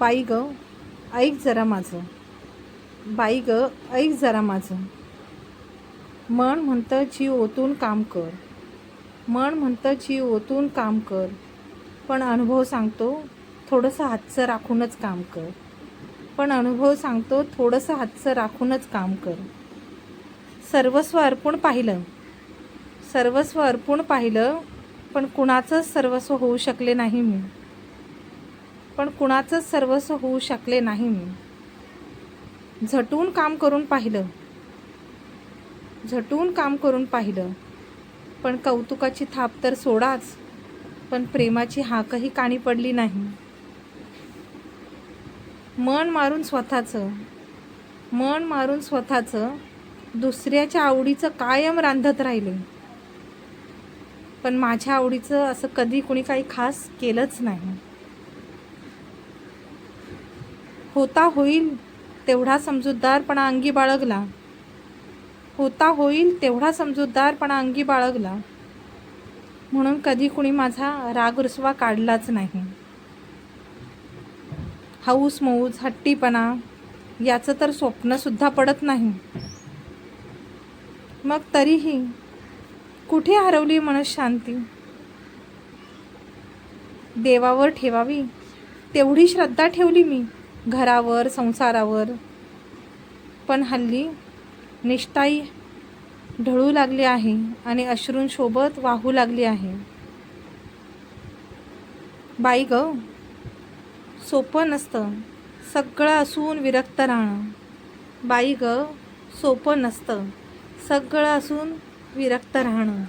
बाई ग ऐक जरा माझं. बाई ग ऐक जरा माझं. मन म्हणतं जीव ओतून काम कर. मन म्हणतं जीव ओतून काम कर. पण अनुभव सांगतो थोडंसं हातचं राखूनच काम कर. पण अनुभव सांगतो थोडंसं हातचं राखूनच काम कर. सर्वस्व अर्पण पाहिलं. सर्वस्व अर्पण पाहिलं पण कुणाचंच सर्वस्व होऊ शकले नाही मी. पण कुणाचंच सर्वस्व होऊ शकले नाही मी. झटून काम करून पाहिलं. झटून काम करून पाहिलं. पण कौतुकाची थाप तर सोडाच पण प्रेमाची हाकही काणी पडली नाही. मन मारून स्वतःचं मन मारून स्वतःचं दुसऱ्याच्या आवडीचं कायम रांधत राहिले. पण माझ्या आवडीचं असं कधी कुणी काही खास केलंच नाही. होता होईल तेवढा समजूतदारपणा अंगी बाळगला. होता होईल तेवढा समजूतदारपणा अंगी बाळगला. म्हणून कधी कुणी माझा राग रुसवा काढलाच नाही. हौस मौज हट्टीपणा याचं तर स्वप्नसुद्धा पडत नाही. मग तरीही कुठे हरवली मनशांती देवावर ठेवावी? तेवढी श्रद्धा ठेवली मी? घरावर संसारावर. पण हल्ली निष्ठाई ढळू लागली आहे आणि अश्रूंसोबत वाहू लागली आहे. बाई ग सोपं नसतं. सगळं असून विरक्त राहणं. बाई ग सोपं नसतं. सगळं असून विरक्त राहणं.